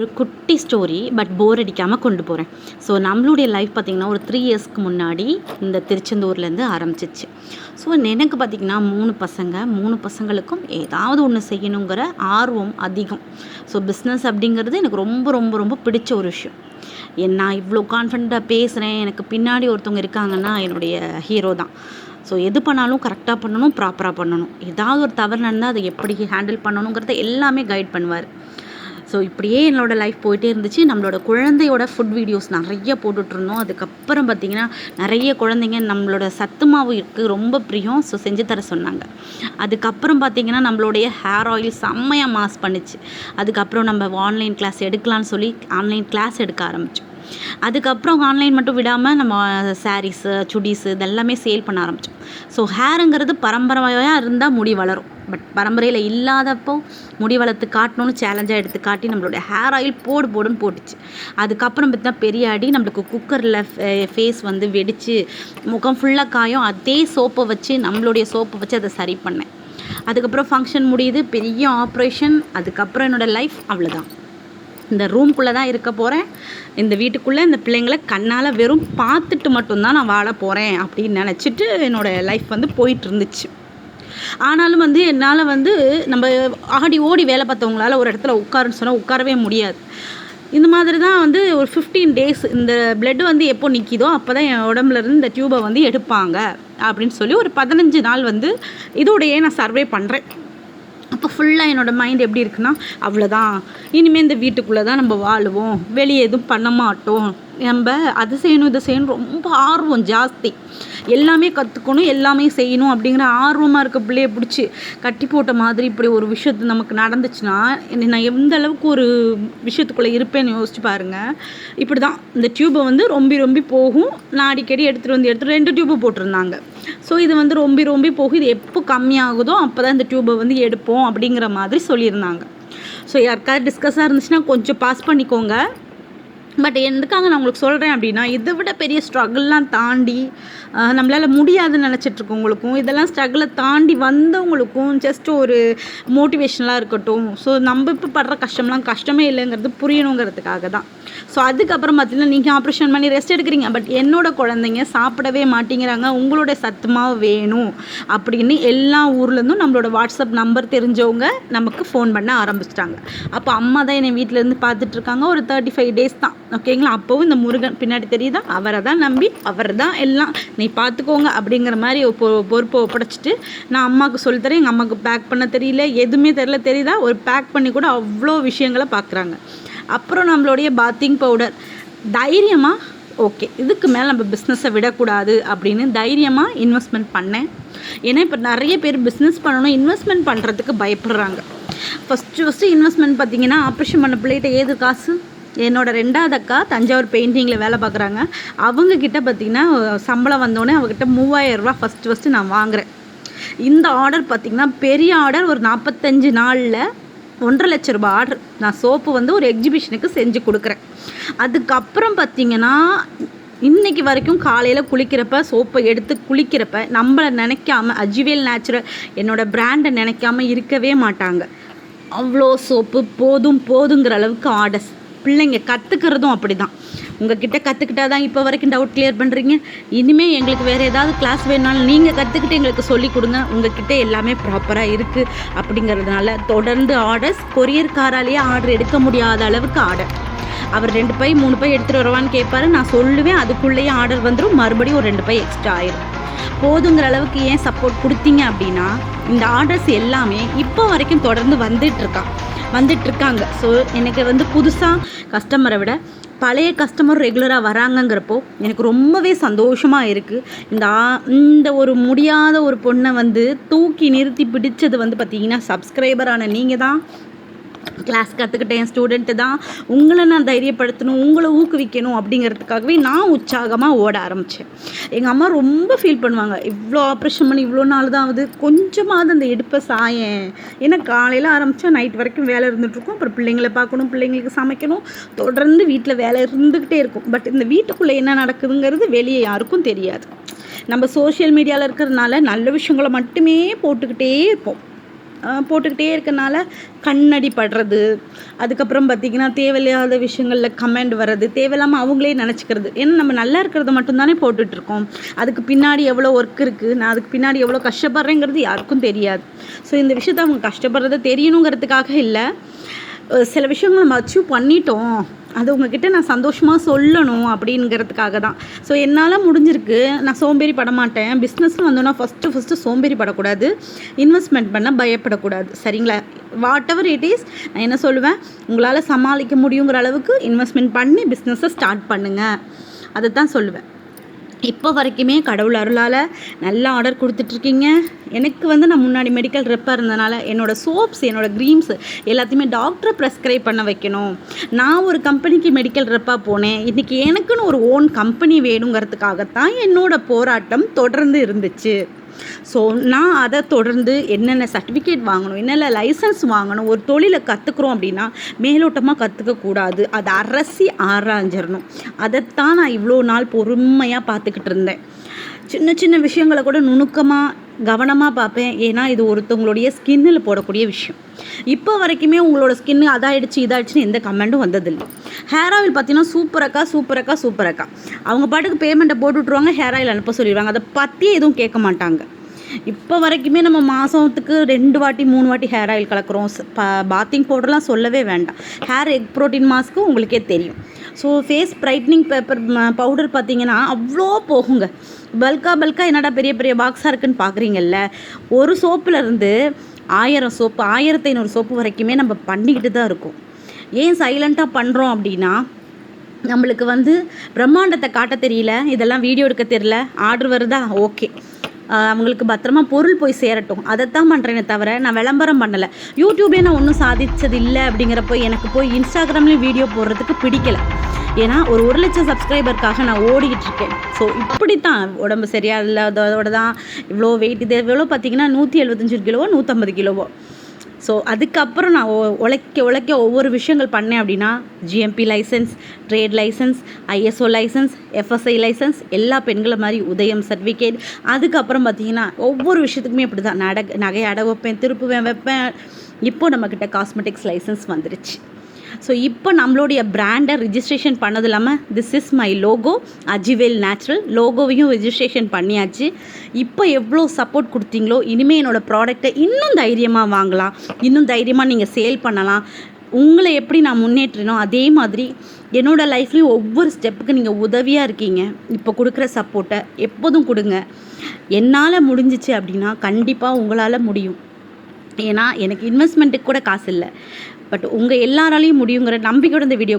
ஒரு குட்டி story but போர் அடிக்காமல் கொண்டு போகிறேன் ஸோ நம்மளுடைய லைஃப் பார்த்திங்கன்னா ஒரு த்ரீ இயர்ஸ்க்கு முன்னாடி இந்த திருச்செந்தூர்லேருந்து ஆரம்பிச்சிச்சு. ஸோ எனக்கு பார்த்திங்கன்னா மூணு பசங்க மூணு பசங்களுக்கும் ஏதாவது ஒன்று செய்யணுங்கிற ஆர்வம் அதிகம். ஸோ பிஸ்னஸ் அப்படிங்கிறது எனக்கு ரொம்ப ரொம்ப ரொம்ப பிடிச்ச ஒரு விஷயம். நான் இவ்வளோ கான்ஃபிடண்ட்டாக பேசுகிறேன் எனக்கு பின்னாடி ஒருத்தவங்க இருக்காங்கன்னா என்னுடைய ஹீரோ தான். ஸோ எது பண்ணாலும் கரெக்டாக பண்ணணும் ப்ராப்பராக பண்ணணும். ஏதாவது ஒரு தவறு நடந்தால் அதை எப்படி ஹேண்டில் பண்ணணுங்கிறத எல்லாமே கைட் பண்ணுவார். ஸோ இப்படியே என்னோட லைஃப் போயிட்டே இருந்துச்சு. நம்மளோட குழந்தையோட ஃபுட் வீடியோஸ் நிறைய போட்டுட்ருந்தோம் அதுக்கப்புறம் பார்த்திங்கன்னா நிறைய குழந்தைங்க நம்மளோட சத்து இருக்குது ரொம்ப பிரியம். ஸோ செஞ்சு தர சொன்னாங்க. அதுக்கப்புறம் பார்த்திங்கன்னா நம்மளுடைய ஹேர் ஆயில் செம்மையாக மாஸ் பண்ணுச்சு. அதுக்கப்புறம் நம்ம ஆன்லைன் கிளாஸ் எடுக்கலான்னு சொல்லி ஆன்லைன் கிளாஸ் எடுக்க ஆரம்பித்தோம் அதுக்கப்புறம் ஆன்லைன் மட்டும் விடாமல் நம்ம சாரீஸு சுடிஸு இதெல்லாமே சேல் பண்ண ஆரம்பித்தோம் ஸோ ஹேருங்கிறது பரம்பரையாக இருந்தால் முடி வளரும். பட் பரம்பரையில் இல்லாதப்போ முடி வளர்த்து காட்டணும்னு சேலஞ்சாக எடுத்து காட்டி நம்மளோட ஹேர் ஆயில் போடு போடுன்னு போட்டுச்சு. அதுக்கப்புறம் பார்த்தா பெரிய அடி நம்மளுக்கு குக்கரில் ஃபேஸ் வந்து வெடித்து முகம் ஃபுல்லாக காயும். அதே சோப்பை வச்சு நம்மளுடைய சோப்பை வச்சு அதை சரி பண்ணேன். அதுக்கப்புறம் ஃபங்க்ஷன் முடியுது. பெரிய ஆப்ரேஷன் அதுக்கப்புறம் என்னோடய லைஃப் அவ்வளோதான் இந்த ரூம்குள்ளே தான் இருக்க போகிறேன் இந்த வீட்டுக்குள்ளே இந்த பிள்ளைங்களை கண்ணால் வெறும் பார்த்துட்டு மட்டும்தான் நான் வாழ போகிறேன் அப்படின்னு நினச்சிட்டு என்னோடய லைஃப் வந்து போயிட்டு இருந்துச்சு. ஆனாலும் வந்து என்னால் வந்து நம்ம ஆடி ஓடி வேலை பார்த்தவங்களால ஒரு இடத்துல உட்காருன்னு சொன்னால் உட்காரவே முடியாது. இந்த மாதிரி தான் வந்து ஒரு ஃபிஃப்டீன் டேஸ் இந்த பிளட் வந்து எப்போ நிற்கிதோ அப்போ தான் என் உடம்புலேருந்து இந்த டியூபை வந்து எடுப்பாங்க. அப்படின்னு சொல்லி ஒரு பதினஞ்சு நாள் வந்து இதோடையே நான் சர்வே பண்ணுறேன் அப்போ ஃபுல்லாக என்னோடய மைண்ட் எப்படி இருக்குன்னா அவ்வளோதான் இனிமேல் இந்த வீட்டுக்குள்ளே தான் நம்ம வாழுவோம். வெளியே எதுவும் பண்ண மாட்டோம். நம்ம அது செய்யணும் இதை செய்யணும் ரொம்ப ஆர்வம் ஜாஸ்தி. எல்லாமே கற்றுக்கணும் எல்லாமே செய்யணும் அப்படிங்கிற ஆர்வமாக இருக்க பிள்ளைய பிடிச்சி கட்டி போட்ட மாதிரி இப்படி ஒரு விஷயத்து நமக்கு நடந்துச்சுன்னா நான் எந்த அளவுக்கு ஒரு விஷயத்துக்குள்ளே இருப்பேன்னு யோசிச்சு பாருங்கள் இப்படி தான் இந்த டியூப்பை வந்து ரொம்ப ரொம்ப போகும். நான் அடிக்கடி எடுத்துகிட்டு வந்து எடுத்துகிட்டு ரெண்டு டியூப்பு போட்டிருந்தாங்க. ஸோ இது வந்து ரொம்ப ரொம்ப போகும். இது எப்போ கம்மியாகுதோ அப்போ தான் இந்த டியூப்பை வந்து எடுப்போம் அப்படிங்கிற மாதிரி சொல்லியிருந்தாங்க. ஸோ யாருக்காவது டிஸ்கஸாக இருந்துச்சுன்னா கொஞ்சம் பாஸ் பண்ணிக்கோங்க. பட் எதுக்காக நான் உங்களுக்கு சொல்கிறேன் அப்படின்னா இதை விட பெரிய ஸ்ட்ரகிள்லாம் தாண்டி நம்மளால் முடியாதுன்னு நினச்சிட்ருக்கவங்களுக்கும் இதெல்லாம் ஸ்ட்ரகிளை தாண்டி வந்தவங்களுக்கும் ஜஸ்ட் ஒரு மோட்டிவேஷனலாக இருக்கட்டும். ஸோ நம்ம இப்போ படுற கஷ்டம்லாம் கஷ்டமே இல்லைங்கிறது புரியணுங்கிறதுக்காக தான். ஸோ அதுக்கப்புறம் பார்த்தீங்கன்னா நீங்கள் ஆப்ரேஷன் பண்ணி ரெஸ்ட் எடுக்கிறீங்க. பட் என்னோட குழந்தைங்க சாப்பிடவே மாட்டேங்கிறாங்க. உங்களோட சத்துமாக வேணும் அப்படின்னு எல்லா ஊர்லேருந்தும் நம்மளோட வாட்ஸ்அப் நம்பர் தெரிஞ்சவங்க நமக்கு ஃபோன் பண்ண ஆரம்பிச்சிட்டாங்க. அப்போ அம்மா தான் என்னை வீட்டிலேருந்து பார்த்துட்ருக்காங்க ஒரு தேர்ட்டி ஃபைவ் டேஸ் தான் ஓகேங்களா அப்போவும் இந்த முருகன் பின்னாடி தெரியுதா? அவரை தான் நம்பி அவர் தான் எல்லாம் நீ பார்த்துக்கோங்க அப்படிங்கிற மாதிரி பொ பொறுப்பை ஒப்படைச்சிட்டு நான் அம்மாவுக்கு சொல்லித்தரேன் எங்கள் அம்மாவுக்கு பேக் பண்ண தெரியல. எதுவுமே தெரியல. தெரியுதா? ஒரு பேக் பண்ணி கூட அவ்வளோ விஷயங்களை பார்க்குறாங்க அப்புறம் நம்மளுடைய பாத்திங் பவுடர் தைரியமாக ஓகே இதுக்கு மேலே நம்ம பிஸ்னஸை விடக்கூடாது அப்படின்னு தைரியமாக இன்வெஸ்ட்மெண்ட் பண்ணேன். ஏன்னா இப்போ நிறைய பேர் பிஸ்னஸ் பண்ணணும் இன்வெஸ்ட்மெண்ட் பண்ணுறதுக்கு பயப்படுறாங்க. ஃபஸ்ட்டு ஃபஸ்ட்டு இன்வெஸ்ட்மெண்ட் பார்த்தீங்கன்னா ஆப்ரேஷன் பண்ண பிள்ளைகிட்ட ஏது காசு? என்னோடய ரெண்டாவது அக்கா தஞ்சாவூர் பெயிண்டிங்கில் வேலை பார்க்குறாங்க. அவங்கக்கிட்ட பார்த்திங்கன்னா சம்பளம் வந்தோடனே அவங்ககிட்ட மூவாயிரரூபா ஃபஸ்ட்டு ஃபஸ்ட்டு நான் வாங்குகிறேன் இந்த ஆர்டர் பார்த்திங்கன்னா பெரிய ஆர்டர் ஒரு நாற்பத்தஞ்சு நாளில் ஒன்றரை லட்ச ரூபாய் ஆர்டர் நான் சோப்பு வந்து ஒரு எக்ஸிபிஷனுக்கு செஞ்சு கொடுக்குறேன். அதுக்கப்புறம் பார்த்திங்கன்னா இன்றைக்கி வரைக்கும் காலையில் குளிக்கிறப்ப சோப்பை எடுத்து குளிக்கிறப்ப நம்மளை நினைக்காம அஜிவேல் நேச்சுரல் என்னோடய பிராண்டை நினைக்காம இருக்கவே மாட்டாங்க. அவ்வளோ சோப்பு போதும் போதுங்கிற அளவுக்கு ஆர்டர்ஸ் பிள்ளைங்க கற்றுக்கிறதும் அப்படி தான் உங்ககிட்ட கற்றுக்கிட்டா தான் இப்போ வரைக்கும் டவுட் கிளியர் பண்ணுறீங்க இனிமேல் எங்களுக்கு வேறு ஏதாவது கிளாஸ் வேணாலும் நீங்கள் கற்றுக்கிட்டு எங்களுக்கு சொல்லி கொடுங்க. உங்ககிட்ட எல்லாமே ப்ராப்பராக இருக்குது அப்படிங்கிறதுனால தொடர்ந்து ஆர்டர்ஸ் கொரியர் காராலேயே ஆர்டர் எடுக்க முடியாத அளவுக்கு ஆர்டர் அவர் ரெண்டு பை மூணு பை எடுத்துகிட்டு வருவான்னு கேட்பாரு நான் சொல்லுவேன் அதுக்குள்ளேயே ஆர்டர் வந்துடும் மறுபடியும் ஒரு ரெண்டு பை எக்ஸ்ட்ரா ஆயிரும். போதுங்கிற அளவுக்கு ஏன் சப்போர்ட் கொடுத்தீங்க அப்படின்னா இந்த ஆர்டர்ஸ் எல்லாமே இப்போ வரைக்கும் தொடர்ந்து வந்துட்டுருக்கான் வந்துட்டுருக்காங்க. ஸோ எனக்கு வந்து புதுசாக கஸ்டமரை விட பழைய கஸ்டமர் ரெகுலராக வராங்கங்கிறப்போ எனக்கு ரொம்பவே சந்தோஷமாக இருக்குது இந்த இந்த ஒரு முடியாத ஒரு பொண்ணை வந்து தூக்கி நிறுத்தி பிடிச்சது வந்து பார்த்திங்கன்னா சப்ஸ்கிரைபரான நீங்கள் தான் கிளாஸ் கற்றுக்கிட்டேன் ஸ்டூடெண்ட்டு தான். உங்களை நான் தைரியப்படுத்தணும் உங்களை ஊக்குவிக்கணும் அப்படிங்கிறதுக்காகவே நான் உற்சாகமாக ஓட ஆரம்பித்தேன் எங்கள் அம்மா ரொம்ப ஃபீல் பண்ணுவாங்க. இவ்வளோ ஆப்ரேஷன் பண்ணி இவ்வளோ நாள் தான் ஆகுது. கொஞ்சமாவது அந்த எடுப்பை சாயேன். ஏன்னா காலையில் ஆரம்பித்தா நைட் வரைக்கும் வேலை இருந்துகிட்ருக்கும் அப்புறம் பிள்ளைங்களை பார்க்கணும் பிள்ளைங்களுக்கு சமைக்கணும். தொடர்ந்து வீட்டில் வேலை இருந்துக்கிட்டே இருக்கும். பட் இந்த வீட்டுக்குள்ளே என்ன நடக்குதுங்கிறது வெளியே யாருக்கும் தெரியாது. நம்ம சோஷியல் மீடியாவில் இருக்கிறதுனால நல்ல விஷயங்களை மட்டுமே போட்டுக்கிட்டே இருப்போம். போட்டுக்கிட்டே இருக்கனால கண்ணடி படுறது அதுக்கப்புறம் பார்த்திங்கன்னா தேவையில்லாத விஷயங்களில் கமெண்ட் வர்றது தேவையில்லாமல் அவங்களே நினச்சிக்கிறது. ஏன்னா நம்ம நல்லா இருக்கிறத மட்டும்தானே போட்டுட்ருக்கோம். அதுக்கு பின்னாடி எவ்வளோ ஒர்க் இருக்குது நான் அதுக்கு பின்னாடி எவ்வளோ கஷ்டப்படுறேங்கிறது யாருக்கும் தெரியாது. ஸோ இந்த விஷயத்தை அவங்க கஷ்டப்படுறத தெரியணுங்கிறதுக்காக இல்லை. சில விஷயங்கள் நம்ம அச்சீவ் பண்ணிட்டோம். அது உங்ககிட்ட நான் சந்தோஷமாக சொல்லணும் அப்படிங்கிறதுக்காக தான் ஸோ என்னால் முடிஞ்சிருக்கு. நான் சோம்பேறி பட மாட்டேன் பிஸ்னஸ்னு வந்தோன்னா ஃபஸ்ட்டு ஃபஸ்ட்டு சோம்பேறி படக்கூடாது. இன்வெஸ்ட்மெண்ட் பண்ண பயப்படக்கூடாது. சரிங்களா? வாட் எவர் இட் இஸ் நான் என்ன சொல்லுவேன்? உங்களால் சமாளிக்க முடியுங்கிற அளவுக்கு இன்வெஸ்ட்மெண்ட் பண்ணி பிஸ்னஸை ஸ்டார்ட் பண்ணுங்கள் அதை தான் சொல்லுவேன். இப்போ வரைக்குமே கடவுள் அருளால் நல்ல ஆர்டர் கொடுத்துட்ருக்கீங்க. எனக்கு வந்து நான் முன்னாடி மெடிக்கல் ரெப்பாக இருந்தனால என்னோடய சோப்ஸ் என்னோடய க்ரீம்ஸ் எல்லாத்தையுமே டாக்டரை ப்ரெஸ்கிரைப் பண்ண வைக்கணும். நான் ஒரு கம்பெனிக்கு மெடிக்கல் ரெப்பாக போனேன். இன்றைக்கி எனக்குன்னு ஒரு ஓன் கம்பெனி வேணுங்கிறதுக்காகத்தான் என்னோடய போராட்டம் தொடர்ந்து இருந்துச்சு. ஸோ நான் அதை தொடர்ந்து என்னென்ன சர்டிஃபிகேட் வாங்கணும் என்னென்ன லைசன்ஸ் வாங்கணும் ஒரு தொழிலை கற்றுக்குறோம் அப்படின்னா மேலோட்டமாக கற்றுக்கக்கூடாது அதை அரசி ஆராய்ஞ்சிடணும் அதைத்தான் நான் இவ்வளோ நாள் பொறுமையாக பார்த்துக்கிட்டு இருந்தேன். சின்ன சின்ன விஷயங்களை கூட நுணுக்கமாக கவனமாக பார்ப்பேன். ஏன்னா இது ஒருத்தவங்களுடைய ஸ்கின்னில் போடக்கூடிய விஷயம். இப்போ வரைக்குமே உங்களோட ஸ்கின்னு அதாயிடுச்சு இதாயிடுச்சுன்னு எந்த கமெண்ட்டும் வந்ததில்லை. ஹேர் ஆயில் பார்த்தீங்கன்னா சூப்பரக்கா சூப்பரக்கா சூப்பரக்கா அவங்க பாட்டுக்கு பேமெண்ட்டை போட்டு விட்ருவாங்க ஹேர் ஆயில் அனுப்ப சொல்லிடுவாங்க. அதை பற்றியே எதுவும் கேட்க மாட்டாங்க. இப்போ வரைக்குமே நம்ம மாதத்துக்கு ரெண்டு வாட்டி மூணு வாட்டி ஹேர் ஆயில் கலக்கிறோம். பாத்திங் பவுடர்லாம் சொல்லவே வேண்டாம். ஹேர் எக் ப்ரோட்டீன் மாஸ்க்கு உங்களுக்கே தெரியும். So face brightening paper powder பார்த்தீங்கன்னா அவ்வளோ போகுங்க. பல்காக பல்காக என்னடா பெரிய பெரிய பாக்ஸாக இருக்குன்னு பார்க்குறீங்கல்ல ஒரு சோப்புலேருந்து ஆயிரம் சோப்பு ஆயிரத்தி ஐநூறு சோப்பு வரைக்குமே நம்ம பண்ணிக்கிட்டு தான் இருக்கோம். ஏன் சைலண்ட்டாக பண்ணுறோம் அப்படின்னா நம்மளுக்கு வந்து பிரம்மாண்டத்தை காட்ட தெரியல இதெல்லாம் வீடியோ எடுக்க தெரியல ஆர்டர் வருதா? ஓகே அவங்களுக்கு பத்திரமா பொருள் போய் சேரட்டும். அதைத்தான் பண்ணுறேனே தவிர நான் விளம்பரம் பண்ணலை. யூடியூப்லேயே நான் ஒன்றும் சாதிச்சது இல்லை அப்படிங்கிறப்போ எனக்கு போய் இன்ஸ்டாகிராம்லேயும் வீடியோ போடுறதுக்கு பிடிக்கலை. ஏன்னா ஒரு ஒரு லட்சம் சப்ஸ்கிரைபருக்காக நான் ஓடிக்கிட்டு இருக்கேன். ஸோ இப்படி தான் உடம்பு சரியா இல்லாததோட தான் இவ்வளோ வெயிட் இது எவ்வளோ பார்த்தீங்கன்னா நூற்றி எழுபத்தஞ்சு கிலோவோ நூற்றம்பது கிலோவோ. ஸோ அதுக்கப்புறம் நான் உழைக்க உழைக்க ஒவ்வொரு விஷயங்கள் பண்ணேன் அப்படின்னா GMP license trade license ISO license FSI license எல்லா பெண்களை மாதிரி உதயம் சர்டிஃபிகேட் அதுக்கப்புறம் பார்த்தீங்கன்னா ஒவ்வொரு விஷயத்துக்குமே இப்படி தான் நட நகை அடை வைப்பேன் திருப்புவேன் வைப்பேன். இப்போது நம்மக்கிட்ட காஸ்மெட்டிக்ஸ் லைசன்ஸ் வந்துருச்சு. ஸோ இப்போ நம்மளுடைய பிராண்டை ரிஜிஸ்ட்ரேஷன் பண்ணது இல்லாமல் this is my logo Ajivel natural லோகோவையும் registration பண்ணியாச்சு. இப்போ எவ்வளோ சப்போர்ட் கொடுத்தீங்களோ இனிமேல் என்னோடய ப்ராடக்ட்டை இன்னும் தைரியமாக வாங்கலாம். இன்னும் தைரியமாக நீங்கள் சேல் பண்ணலாம். உங்களை எப்படி நான் முன்னேற்றினோ அதே மாதிரி என்னோடய லைஃப்லேயும் ஒவ்வொரு ஸ்டெப்புக்கு நீங்கள் உதவியாக இருக்கீங்க. இப்போ கொடுக்குற சப்போர்ட்டை எப்போதும் கொடுங்க. என்னால் முடிஞ்சிச்சு அப்படின்னா கண்டிப்பாக உங்களால் முடியும். ஏன்னா எனக்கு இன்வெஸ்ட்மெண்ட்டுக்கு கூட காசு இல்லை. பட் உங்கள் எல்லாராலையும் முடியுங்கிற நம்பிக்கையோட இந்த வீடியோ